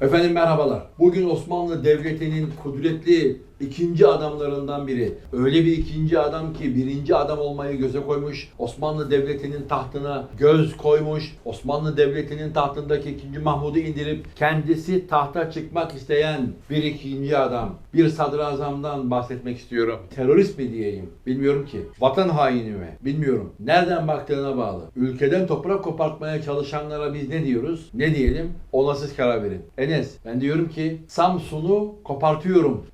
Efendim merhabalar. Bugün Osmanlı Devleti'nin kudretli ikinci adamlarından biri. Öyle bir ikinci adam ki birinci adam olmayı göze koymuş. Osmanlı Devleti'nin tahtına göz koymuş. Osmanlı Devleti'nin tahtındaki ikinci Mahmud'u indirip kendisi tahta çıkmak isteyen bir ikinci adam. Bir sadrazamdan bahsetmek istiyorum. Terörist mi diyeyim? Bilmiyorum ki. Vatan haini mi? Bilmiyorum. Nereden baktığına bağlı. Ülkeden toprak kopartmaya çalışanlara biz ne diyoruz? Ne diyelim? Ona siz karar verin. Enes ben diyorum ki Samsun'u kopartıyorum.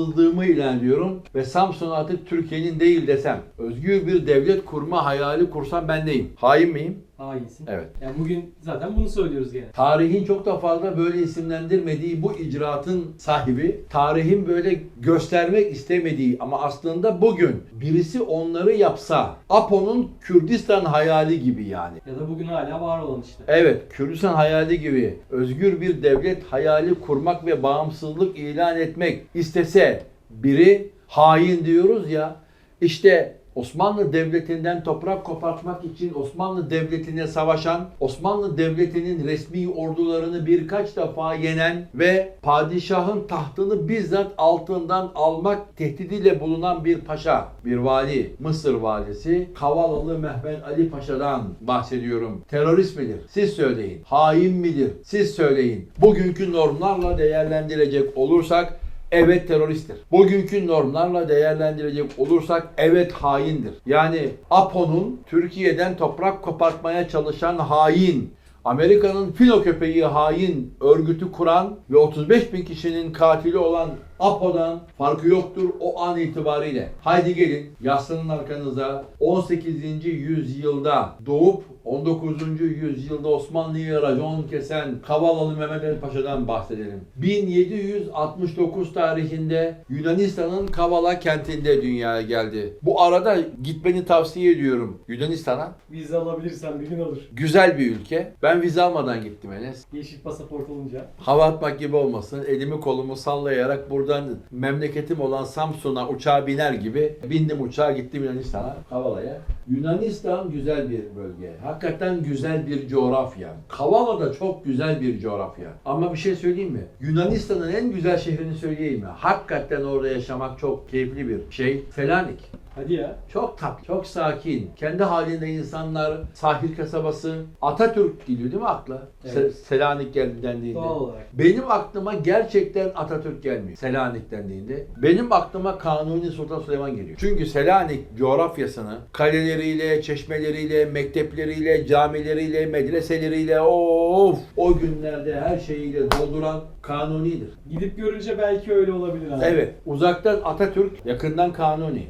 Bağımsızlığımı ilan ediyorum ve Samsun artık Türkiye'nin değil desem. Özgür bir devlet kurma hayali kursam ben neyim? Hain miyim? Hainsin. Evet. Yani bugün zaten bunu söylüyoruz gene. Tarihin çok da fazla böyle isimlendirmediği bu icraatın sahibi, tarihin böyle göstermek istemediği ama aslında bugün birisi onları yapsa, Apo'nun Kürdistan hayali gibi yani. Ya da bugün hala var olan işte. Evet, Kürdistan hayali gibi özgür bir devlet hayali kurmak ve bağımsızlık ilan etmek istese biri hain diyoruz ya. İşte Osmanlı Devleti'nden toprak kopartmak için Osmanlı Devleti'ne savaşan, Osmanlı Devleti'nin resmi ordularını birkaç defa yenen ve padişahın tahtını bizzat altından almak tehdidiyle bulunan bir paşa, bir vali, Mısır valisi Kavalalı Mehmet Ali Paşa'dan bahsediyorum. Terörist midir? Siz söyleyin. Hain midir? Siz söyleyin. Bugünkü normlarla değerlendirecek olursak Evet teröristtir. Bugünkü normlarla değerlendirecek olursak evet haindir. Yani APO'nun Türkiye'den toprak kopartmaya çalışan hain, Amerika'nın filo köpeği hain örgütü kuran ve 35 bin kişinin katili olan APO'dan farkı yoktur o an itibariyle. Haydi gelin yaslanın arkanıza 18. yüzyılda doğup 19. yüzyılda Osmanlı'ya racon kesen Kavalalı Mehmet Ali Paşa'dan bahsedelim. 1769 tarihinde Yunanistan'ın Kavala kentinde dünyaya geldi. Bu arada gitmeni tavsiye ediyorum Yunanistan'a. Vize alabilirsen bir gün olur. Güzel bir ülke. Ben vize almadan gittim Enes. Yeşil pasaport olunca. Hava atmak gibi olmasın. Elimi kolumu sallayarak buradan memleketim olan Samsun'a uçağa biner gibi bindim uçağa gittim Yunanistan'a, Kavala'ya. Yunanistan güzel bir bölge. Hakikaten güzel bir coğrafya. Kavala da çok güzel bir coğrafya. Ama bir şey söyleyeyim mi? Yunanistan'ın en güzel şehrini söyleyeyim mi? Hakikaten orada yaşamak çok keyifli bir şey. Selanik. Hadi ya. Çok tatlı, çok sakin. Kendi halinde insanlar, sahil kasabası. Atatürk geliyor değil mi akla? Evet. Se- Selanik geldi dendiğinde. Doğal olarak. Benim aklıma gerçekten Atatürk gelmiyor. Selanik dendiğinde. Benim aklıma Kanuni Sultan Süleyman geliyor. Çünkü Selanik coğrafyasını kaleleriyle, çeşmeleriyle, mektepleriyle, camileriyle, medreseleriyle of o günlerde her şeyiyle dolduran Kanuni'dir. Gidip görünce belki öyle olabilir abi. Evet. Uzaktan Atatürk, yakından Kanuni.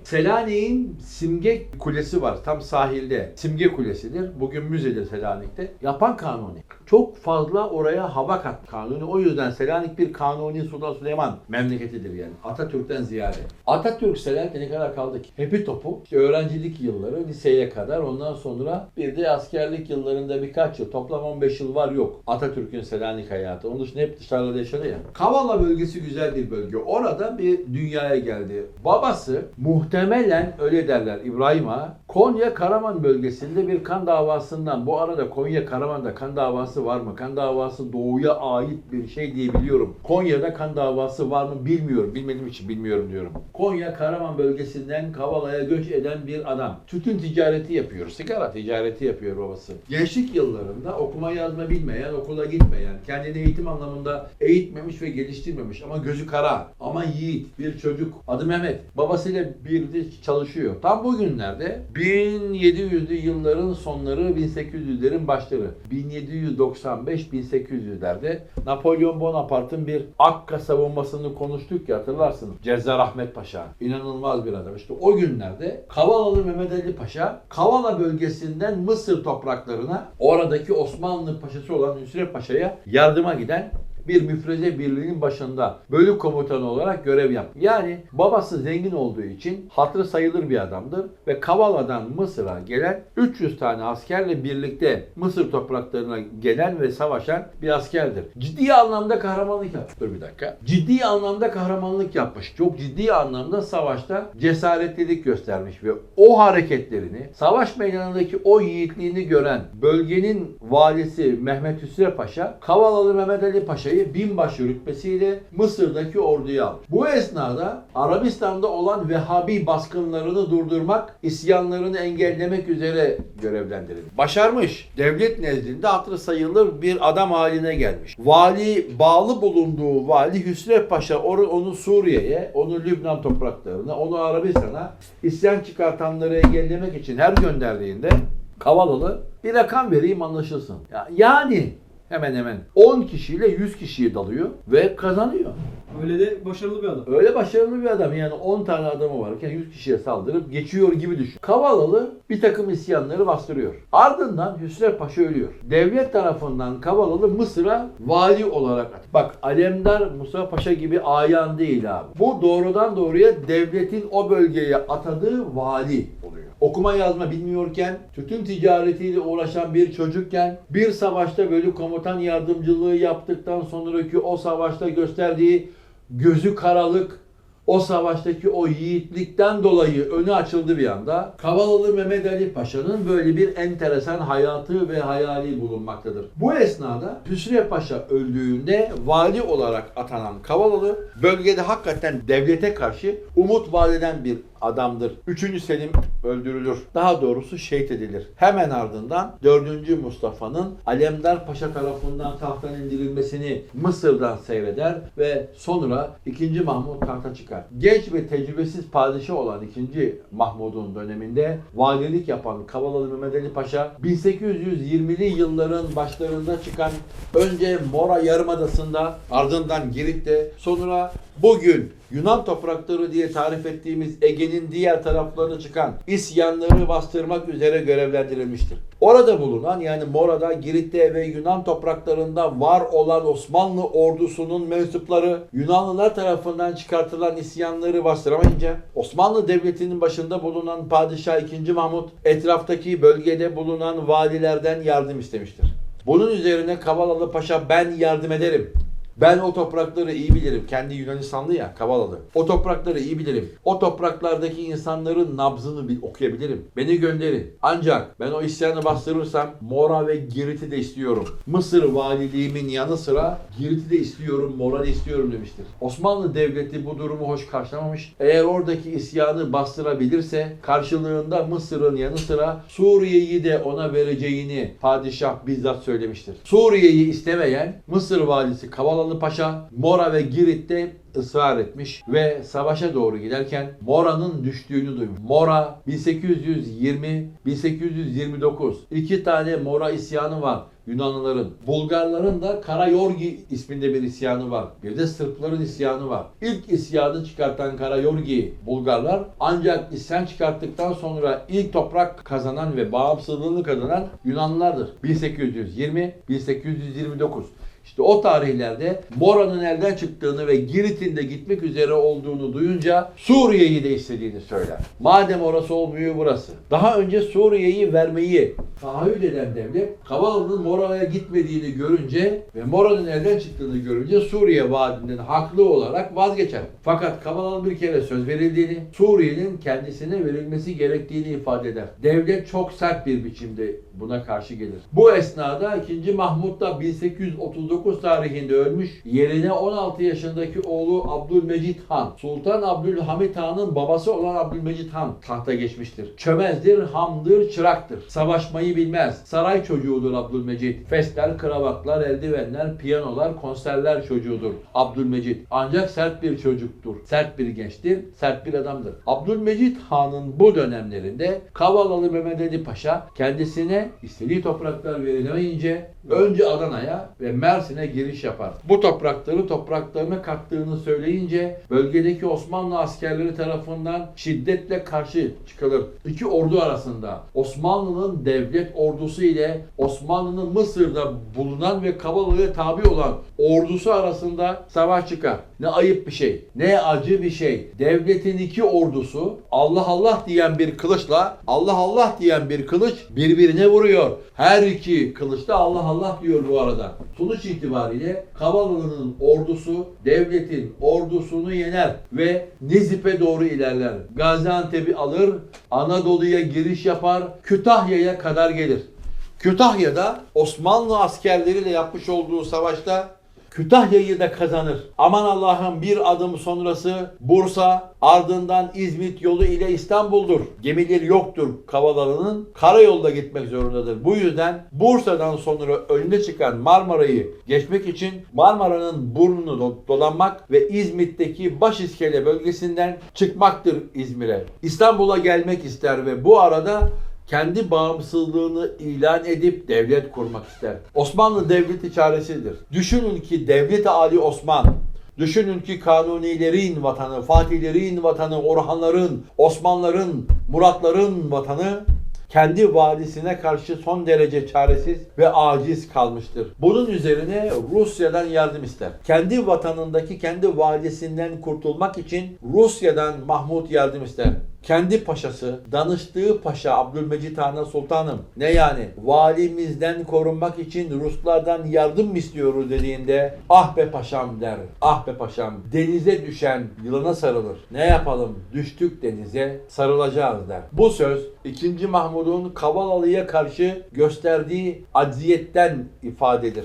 Selanik'in Simge Kulesi var tam sahilde. Simge Kulesi'dir. Bugün müzedir Selanik'te. Yapan Kanuni. Çok fazla oraya hava kat Kanuni. O yüzden Selanik bir Kanuni Sultan Süleyman memleketidir yani. Atatürk'ten ziyade. Atatürk Selanik'te ne kadar kaldı ki? Hepi topu. işte öğrencilik yılları, liseye kadar. Ondan sonra bir de askerlik yıllarında birkaç yıl. Toplam 15 yıl var yok. Atatürk'ün Selanik hayatı. Onun dışında hep dışarıda yaşadı ya. Kavala bölgesi güzel bir bölge. Orada bir dünyaya geldi. Babası muhtemelen öyle derler İbrahim Ağa. Konya Karaman bölgesinde bir kan davasından bu arada Konya Karaman'da kan davası var mı? Kan davası doğuya ait bir şey diye biliyorum. Konya'da kan davası var mı bilmiyorum. Bilmediğim için bilmiyorum diyorum. Konya Karaman bölgesinden Kavala'ya göç eden bir adam. Tütün ticareti yapıyor. Sigara ticareti yapıyor babası. Gençlik yıllarında okuma yazma bilmeyen, okula gitmeyen, kendini eğitim anlamında eğitmemiş ve geliştirmemiş ama gözü kara, ama yiğit bir çocuk. Adı Mehmet. Babasıyla birlikte çalışıyor. Tam bugünlerde 1700'lü yılların sonları 1800'lerin başları. 1795-1800'lerde Napolyon Bonaparte'ın bir Akka savunmasını konuştuk ya hatırlarsınız. Cezzar Ahmet Paşa. İnanılmaz bir adam. İşte o günlerde Kavalalı Mehmet Ali Paşa Kavala bölgesinden Mısır topraklarına oradaki Osmanlı paşası olan Nusret Paşa'ya yardıma giden bir müfreze birliğinin başında bölük komutanı olarak görev yaptı. Yani babası zengin olduğu için hatırı sayılır bir adamdır ve Kavala'dan Mısır'a gelen 300 tane askerle birlikte Mısır topraklarına gelen ve savaşan bir askerdir. Ciddi anlamda kahramanlık yapmış. Dur bir dakika. Ciddi anlamda kahramanlık yapmış. Çok ciddi anlamda savaşta cesaretlilik göstermiş ve o hareketlerini, savaş meydanındaki o yiğitliğini gören bölgenin valisi Mehmet Hüsrev Paşa, Kavalalı Mehmet Ali Paşa'yı Paşa'yı binbaşı rütbesiyle Mısır'daki orduya almış. Bu esnada Arabistan'da olan Vehhabi baskınlarını durdurmak, isyanlarını engellemek üzere görevlendirilmiş. Başarmış. Devlet nezdinde hatırı sayılır bir adam haline gelmiş. Vali bağlı bulunduğu Vali Hüsrev Paşa onu, onu Suriye'ye, onu Lübnan topraklarına, onu Arabistan'a isyan çıkartanları engellemek için her gönderdiğinde Kavalalı bir rakam vereyim anlaşılsın. Ya- Yani hemen hemen 10 kişiyle 100 kişiyi dalıyor ve kazanıyor. Öyle de başarılı bir adam. Öyle başarılı bir adam yani 10 tane adamı varken 100 kişiye saldırıp geçiyor gibi düşün. Kavalalı bir takım isyanları bastırıyor. Ardından Hüsrev Paşa ölüyor. Devlet tarafından Kavalalı Mısır'a vali olarak at. Bak Alemdar Musa Paşa gibi ayan değil abi. Bu doğrudan doğruya devletin o bölgeye atadığı vali. Okuma yazma bilmiyorken, tütün ticaretiyle uğraşan bir çocukken, bir savaşta bölük komutan yardımcılığı yaptıktan sonraki o savaşta gösterdiği gözü karalık, o savaştaki o yiğitlikten dolayı önü açıldı bir anda. Kavalalı Mehmet Ali Paşa'nın böyle bir enteresan hayatı ve hayali bulunmaktadır. Bu esnada Hüsrev Paşa öldüğünde vali olarak atanan Kavalalı bölgede hakikaten devlete karşı umut vadeden bir adamdır. 3. Selim öldürülür. Daha doğrusu şehit edilir. Hemen ardından 4. Mustafa'nın Alemdar Paşa tarafından tahttan indirilmesini Mısır'dan seyreder ve sonra 2. Mahmut tahta çıkar. Genç ve tecrübesiz padişah olan 2. Mahmud'un döneminde valilik yapan Kavalalı Mehmet Ali Paşa 1820'li yılların başlarında çıkan önce Mora Yarımadası'nda ardından Girit'te sonra bugün Yunan toprakları diye tarif ettiğimiz Ege'nin diğer taraflarına çıkan isyanları bastırmak üzere görevlendirilmiştir. Orada bulunan yani Mora'da, Girit'te ve Yunan topraklarında var olan Osmanlı ordusunun mensupları Yunanlılar tarafından çıkartılan isyanları bastıramayınca Osmanlı Devleti'nin başında bulunan Padişah 2. Mahmut etraftaki bölgede bulunan valilerden yardım istemiştir. Bunun üzerine Kavalalı Paşa ben yardım ederim. Ben o toprakları iyi bilirim. Kendi Yunanistanlı ya Kavalalı. O toprakları iyi bilirim. O topraklardaki insanların nabzını bil, okuyabilirim. Beni gönderin. Ancak ben o isyanı bastırırsam Mora ve Girit'i de istiyorum. Mısır valiliğimin yanı sıra Girit'i de istiyorum, Mora da istiyorum demiştir. Osmanlı Devleti bu durumu hoş karşılamamış. Eğer oradaki isyanı bastırabilirse karşılığında Mısır'ın yanı sıra Suriye'yi de ona vereceğini padişah bizzat söylemiştir. Suriye'yi istemeyen Mısır valisi Kavalalı Paşa Mora ve Girit'te ısrar etmiş ve savaşa doğru giderken Mora'nın düştüğünü duymuş. Mora 1820-1829 iki tane Mora isyanı var. Yunanlıların. Bulgarların da Karayorgi isminde bir isyanı var. Bir de Sırpların isyanı var. İlk isyanı çıkartan Karayorgi Bulgarlar ancak isyan çıkarttıktan sonra ilk toprak kazanan ve bağımsızlığını kazanan Yunanlılardır. 1820-1829. İşte o tarihlerde Mora'nın elden çıktığını ve Girit'in de gitmek üzere olduğunu duyunca Suriye'yi de istediğini söyler. Madem orası olmuyor burası. Daha önce Suriye'yi vermeyi tahayyül eden devlet Kavalalı'nın Mora'ya gitmediğini görünce ve Mora'nın elden çıktığını görünce Suriye vaadinden haklı olarak vazgeçer. Fakat Kavalalı bir kere söz verildiğini, Suriye'nin kendisine verilmesi gerektiğini ifade eder. Devlet çok sert bir biçimde buna karşı gelir. Bu esnada 2. Mahmut da 1839 tarihinde ölmüş. Yerine 16 yaşındaki oğlu Abdülmecit Han, Sultan Abdülhamit Han'ın babası olan Abdülmecit Han tahta geçmiştir. Çömezdir, hamdır, çıraktır. Savaşmayı bilmez. Saray çocuğudur Abdülmecit. Fesler, kravatlar, eldivenler, piyanolar, konserler çocuğudur Abdülmecit. Ancak sert bir çocuktur. Sert bir gençtir, sert bir adamdır. Abdülmecit Han'ın bu dönemlerinde Kavalalı Mehmet Ali Paşa kendisine istediği topraklar verilemeyince önce Adana'ya ve Mersin'e giriş yapar. Bu toprakları topraklarına kattığını söyleyince bölgedeki Osmanlı askerleri tarafından şiddetle karşı çıkılır. İki ordu arasında Osmanlı'nın devlet ordusu ile Osmanlı'nın Mısır'da bulunan ve Kavalalı'ya tabi olan ordusu arasında savaş çıkar. Ne ayıp bir şey, ne acı bir şey. Devletin iki ordusu Allah Allah diyen bir kılıçla Allah Allah diyen bir kılıç birbirine vuruyor. Her iki kılıç da Allah Allah diyor bu arada. Sonuç itibariyle Kavalalı'nın ordusu devletin ordusunu yener ve Nizip'e doğru ilerler. Gaziantep'i alır, Anadolu'ya giriş yapar, Kütahya'ya kadar gelir. Kütahya'da Osmanlı askerleriyle yapmış olduğu savaşta Kütahya'yı da kazanır. Aman Allah'ım bir adım sonrası Bursa, ardından İzmit yolu ile İstanbul'dur. Gemileri yoktur Kavalarının. Karayolda gitmek zorundadır. Bu yüzden Bursa'dan sonra önüne çıkan Marmara'yı geçmek için Marmara'nın burnunu do- dolanmak ve İzmit'teki Başiskele bölgesinden çıkmaktır İzmir'e. İstanbul'a gelmek ister ve bu arada kendi bağımsızlığını ilan edip devlet kurmak ister. Osmanlı devleti çaresidir. Düşünün ki devlet Ali Osman Düşünün ki kanunilerin vatanı, fatihlerin vatanı, Orhanların, Osmanların, Muratların vatanı kendi valisine karşı son derece çaresiz ve aciz kalmıştır. Bunun üzerine Rusya'dan yardım ister. Kendi vatanındaki kendi valisinden kurtulmak için Rusya'dan Mahmut yardım ister. Kendi paşası, danıştığı paşa Abdülmecit Han'a sultanım ne yani valimizden korunmak için Ruslardan yardım mı istiyoruz dediğinde ah be paşam der. Ah be paşam denize düşen yılana sarılır. Ne yapalım düştük denize sarılacağız der. Bu söz 2. Mahmud'un Kavalalı'ya karşı gösterdiği acziyetten ifadedir.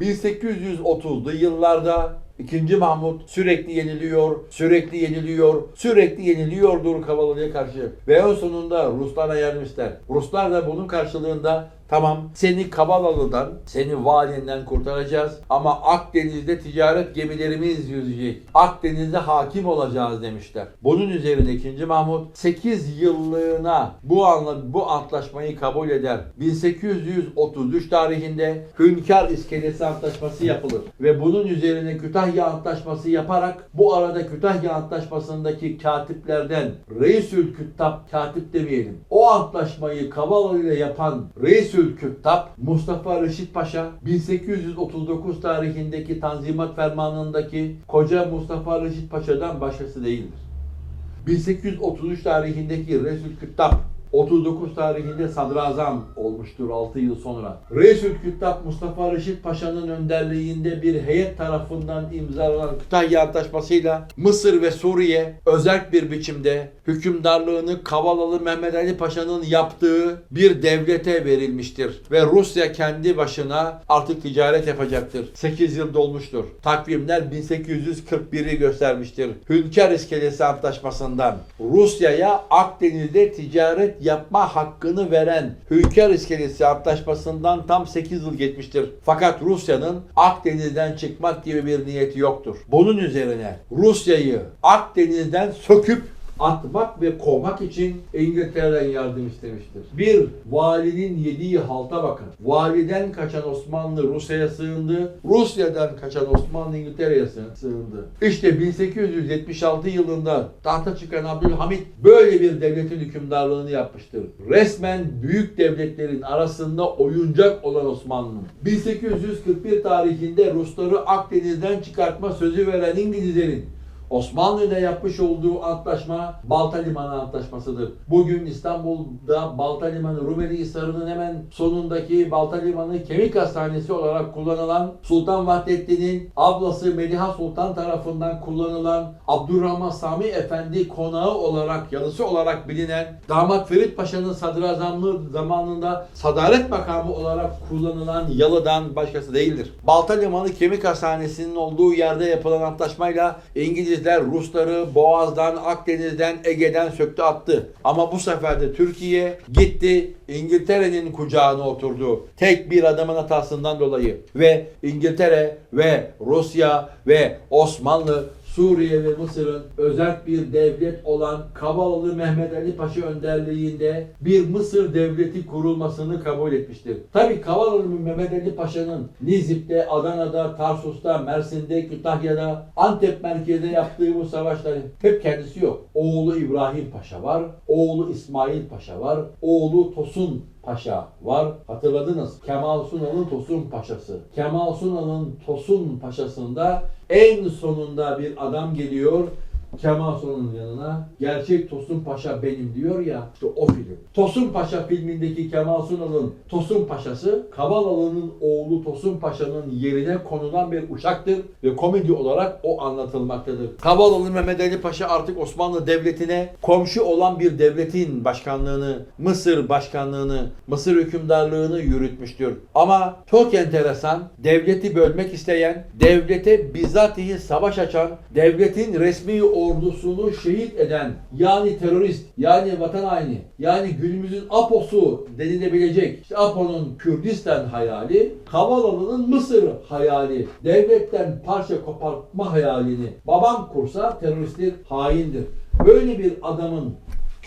1830'lu yıllarda İkinci Mahmut sürekli yeniliyor, sürekli yeniliyor, sürekli yeniliyordur Kavalalı'ya karşı. Ve en sonunda Ruslara ister. Ruslar da bunun karşılığında tamam seni Kavalalı'dan, seni valinden kurtaracağız ama Akdeniz'de ticaret gemilerimiz yüzecek. Akdeniz'de hakim olacağız demişler. Bunun üzerine 2. Mahmut 8 yıllığına bu anla, bu antlaşmayı kabul eder. 1833 tarihinde Hünkar İskelesi Antlaşması yapılır ve bunun üzerine Kütahya Antlaşması yaparak bu arada Kütahya Antlaşması'ndaki katiplerden Reisül Küttab katip demeyelim. O antlaşmayı Kavalalı ile yapan Reisül Küttab Mustafa Reşit Paşa 1839 tarihindeki Tanzimat Fermanı'ndaki koca Mustafa Reşit Paşa'dan başkası değildir. 1833 tarihindeki Resul Küttab 39 tarihinde sadrazam olmuştur 6 yıl sonra. Resul Küttab Mustafa Reşit Paşa'nın önderliğinde bir heyet tarafından imzalanan Kütahya Antlaşması'yla Mısır ve Suriye özel bir biçimde hükümdarlığını Kavalalı Mehmet Ali Paşa'nın yaptığı bir devlete verilmiştir. Ve Rusya kendi başına artık ticaret yapacaktır. 8 yıl dolmuştur. Takvimler 1841'i göstermiştir. Hünkar İskelesi Antlaşması'ndan Rusya'ya Akdeniz'de ticaret yapma hakkını veren Hünkar İskelesi Antlaşması'ndan tam 8 yıl geçmiştir. Fakat Rusya'nın Akdeniz'den çıkmak gibi bir niyeti yoktur. Bunun üzerine Rusya'yı Akdeniz'den söküp atmak ve kovmak için İngiltere'den yardım istemiştir. Bir, valinin yediği halta bakın. Validen kaçan Osmanlı Rusya'ya sığındı. Rusya'dan kaçan Osmanlı İngiltere'ye sığ- sığındı. İşte 1876 yılında tahta çıkan Abdülhamit böyle bir devletin hükümdarlığını yapmıştır. Resmen büyük devletlerin arasında oyuncak olan Osmanlı. 1841 tarihinde Rusları Akdeniz'den çıkartma sözü veren İngilizlerin Osmanlı ile yapmış olduğu antlaşma Balta Limanı Antlaşması'dır. Bugün İstanbul'da Balta Limanı, Rumeli Hisarı'nın hemen sonundaki Balta Limanı Kemik Hastanesi olarak kullanılan Sultan Vahdettin'in ablası Meliha Sultan tarafından kullanılan Abdurrahman Sami Efendi konağı olarak, yalısı olarak bilinen Damat Ferit Paşa'nın sadrazamlığı zamanında sadaret makamı olarak kullanılan yalıdan başkası değildir. Balta Limanı Kemik Hastanesi'nin olduğu yerde yapılan antlaşmayla İngilizler Rusları Boğaz'dan, Akdeniz'den, Ege'den söktü attı. Ama bu sefer de Türkiye gitti İngiltere'nin kucağına oturdu. Tek bir adamın hatasından dolayı. Ve İngiltere ve Rusya ve Osmanlı Suriye ve Mısır'ın özel bir devlet olan Kavalalı Mehmet Ali Paşa önderliğinde bir Mısır devleti kurulmasını kabul etmiştir. Tabi Kavalalı Mehmet Ali Paşa'nın Nizip'te, Adana'da, Tarsus'ta, Mersin'de, Kütahya'da, Antep merkezde yaptığı bu savaşların hep kendisi yok. Oğlu İbrahim Paşa var, oğlu İsmail Paşa var, oğlu Tosun Paşa var. Hatırladınız. Kemal Sunal'ın Tosun Paşası. Kemal Sunal'ın Tosun Paşası'nda en sonunda bir adam geliyor Kemal Sunal'ın yanına gerçek Tosun Paşa benim diyor ya işte o film. Tosun Paşa filmindeki Kemal Sunal'ın Tosun Paşa'sı Kavalalı'nın oğlu Tosun Paşa'nın yerine konulan bir uçaktır ve komedi olarak o anlatılmaktadır. Kavalalı Mehmet Ali Paşa artık Osmanlı Devleti'ne komşu olan bir devletin başkanlığını, Mısır başkanlığını, Mısır hükümdarlığını yürütmüştür. Ama çok enteresan, devleti bölmek isteyen, devlete bizzatihi savaş açan, devletin resmi ordusunu şehit eden, yani terörist, yani vatan haini, yani günümüzün APO'su denilebilecek, işte APO'nun Kürdistan hayali, Kavalalı'nın Mısır hayali, devletten parça kopartma hayalini babam kursa teröristtir, haindir. Böyle bir adamın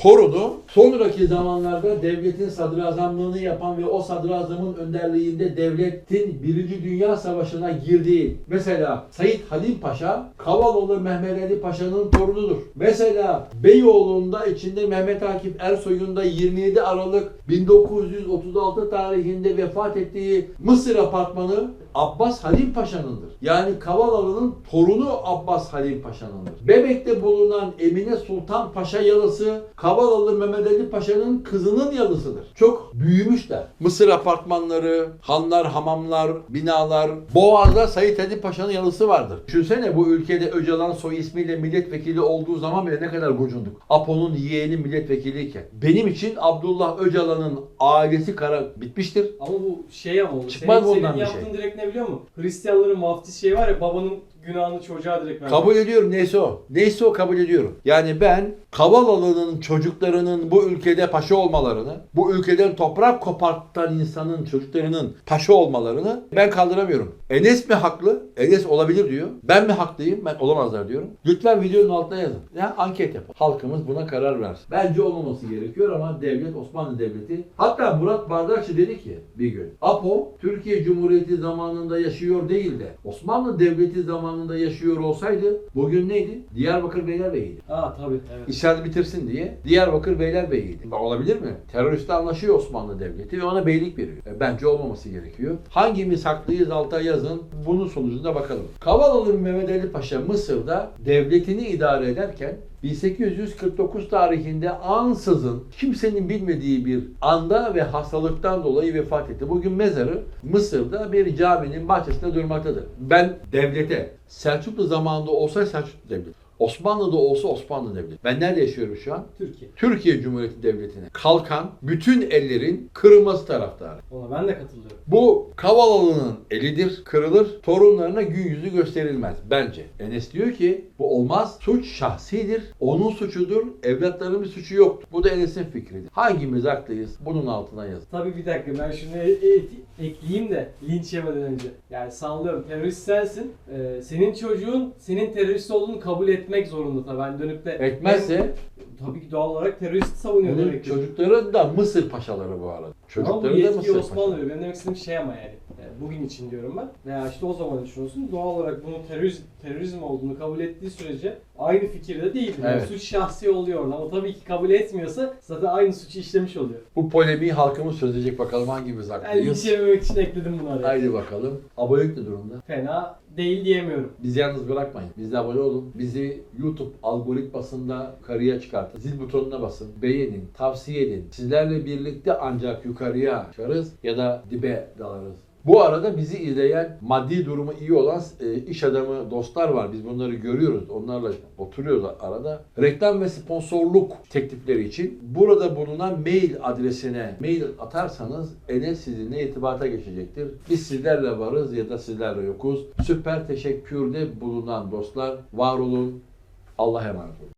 torunu sonraki zamanlarda devletin sadrazamlığını yapan ve o sadrazamın önderliğinde devletin Birinci Dünya Savaşı'na girdiği mesela Said Halim Paşa Kavaloğlu Mehmet Ali Paşa'nın torunudur. Mesela Beyoğlu'nda içinde Mehmet Akif Ersoy'un da 27 Aralık 1936 tarihinde vefat ettiği Mısır apartmanı Abbas Halim Paşa'nındır. Yani Kavalalı'nın torunu Abbas Halim Paşa'nındır. Bebek'te bulunan Emine Sultan Paşa yalısı Kavalalı Mehmet Ali Paşa'nın kızının yalısıdır. Çok büyümüşler. Mısır apartmanları, hanlar, hamamlar, binalar. Boğaz'da Said Ali Paşa'nın yalısı vardır. Düşünsene bu ülkede Öcalan soy ismiyle milletvekili olduğu zaman bile ne kadar gocunduk. Apo'nun yeğeni milletvekiliyken. Benim için Abdullah Öcalan'ın ailesi kara bitmiştir. Ama bu şey ama. Çıkmaz senin, bundan senin bir şey. direkt ne biliyor musun? Hristiyanların vaftiz şeyi var ya babanın günahını çocuğa direkt vermek. Kabul ediyorum neyse o. Neyse o kabul ediyorum. Yani ben Kavalalı'nın çocuklarının bu ülkede paşa olmalarını, bu ülkeden toprak kopartan insanın çocuklarının paşa olmalarını ben kaldıramıyorum. Enes mi haklı? Enes olabilir diyor. Ben mi haklıyım? Ben olamazlar diyorum. Lütfen videonun altına yazın. Ya anket yapın. Halkımız buna karar versin. Bence olmaması gerekiyor ama devlet Osmanlı Devleti hatta Murat Bardakçı dedi ki bir gün Apo Türkiye Cumhuriyeti zamanında yaşıyor değil de Osmanlı Devleti zamanında yaşıyor olsaydı bugün neydi? Diyarbakır Beylerbeyi'ydi. Aa tabii evet. İşaret bitirsin diye Diyarbakır Beylerbeyi'ydi. Olabilir mi? Teröristle anlaşıyor Osmanlı Devleti ve ona beylik veriyor. E, bence olmaması gerekiyor. Hangimiz haklıyız alta yazın. Bunun sonucunda bakalım. Kavalalı Mehmet Ali Paşa Mısır'da devletini idare ederken 1849 tarihinde ansızın kimsenin bilmediği bir anda ve hastalıktan dolayı vefat etti. Bugün mezarı Mısır'da bir caminin bahçesinde durmaktadır. Ben devlete Selçuklu zamanında olsa Selçuklu devleti. Osmanlı'da olsa Osmanlı Devleti. Ben nerede yaşıyorum şu an? Türkiye. Türkiye Cumhuriyeti Devleti'ne kalkan bütün ellerin kırılması taraftarı. Ona ben de katılıyorum. Bu Kavalalı'nın elidir, kırılır, torunlarına gün yüzü gösterilmez bence. Enes diyor ki bu olmaz, suç şahsidir, onun suçudur, evlatlarının bir suçu yoktur. Bu da Enes'in fikridir. Hangimiz haklıyız? Bunun altına yazın. Tabii bir dakika ben şunu e- e- ekleyeyim de linç yemeden önce. Yani sallıyorum terörist sensin. Ee, senin çocuğun senin terörist olduğunu kabul etmek zorunda tabii. Ben dönüp de Etmezse tabii ki doğal olarak terörist savunuyor bunun demek ki. çocukları da Mısır paşaları bu arada. Ama bu Çocukları da yetkiyi Mısır Osmanlı paşaları. veriyor. Benim demek istediğim şey ama yani. Yani bugün için diyorum ben. Veya işte o zaman düşünüyorsun. Doğal olarak bunun terörizm, terörizm olduğunu kabul ettiği sürece aynı fikirde değildir. Yani Evet. suç şahsi oluyor orada. Ama tabii ki kabul etmiyorsa zaten aynı suçu işlemiş oluyor. Bu polemiği halkımız çözecek bakalım hangimiz Yani haklıyız. yememek için ekledim bunu araya. Haydi bakalım. Abonelik ne durumda? Fena değil diyemiyorum. Bizi yalnız bırakmayın. Bizde abone olun. Bizi YouTube algoritmasında yukarıya çıkartın. Zil butonuna basın. Beğenin, tavsiye edin. Sizlerle birlikte ancak yukarıya çıkarız ya da dibe dalarız. Bu arada bizi izleyen maddi durumu iyi olan e, iş adamı dostlar var. Biz bunları görüyoruz. Onlarla oturuyoruz arada. Reklam ve sponsorluk teklifleri için burada bulunan mail adresine mail atarsanız Enes sizinle irtibata geçecektir. Biz sizlerle varız ya da sizlerle yokuz. Süper teşekkürde bulunan dostlar var olun. Allah'a emanet olun.